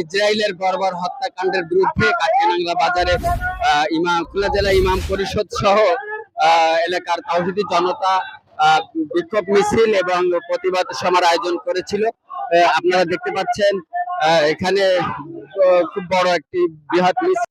ইসরায়েলের বর্বর হত্যাকাণ্ডের বিরুদ্ধে কাঠিয়ানাংলা বাজারে ইমাম, খুলনা জেলা ইমাম পরিষদ সহ এলাকার তৌহিদি জনতা বিক্ষোভ মিছিল এবং প্রতিবাদ সমার আয়োজন করেছিল। আপনারা দেখতে পাচ্ছেন এখানে খুব বড় একটি বৃহৎ মিছিল।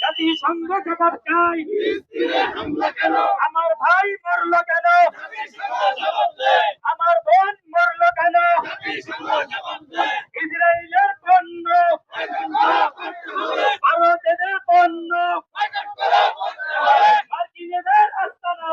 জাতিসংঘ জবাব আমার ভাই মরল কেন? আমার বোন মরল কেন? ইসরায়েলের পণ্য। ভারতের পণ্য। মার্কিনেদের আস্তানা।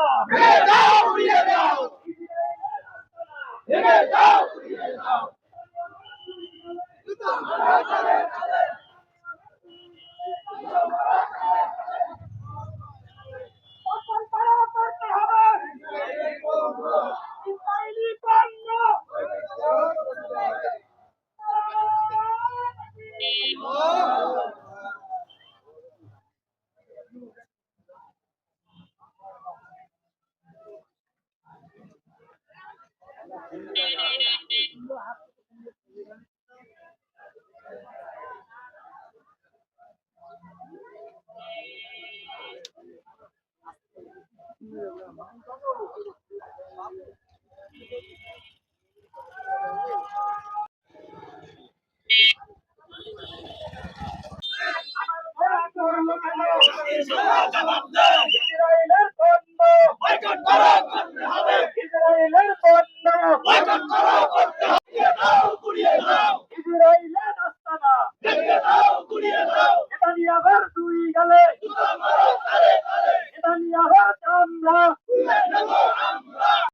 চড়লো কেন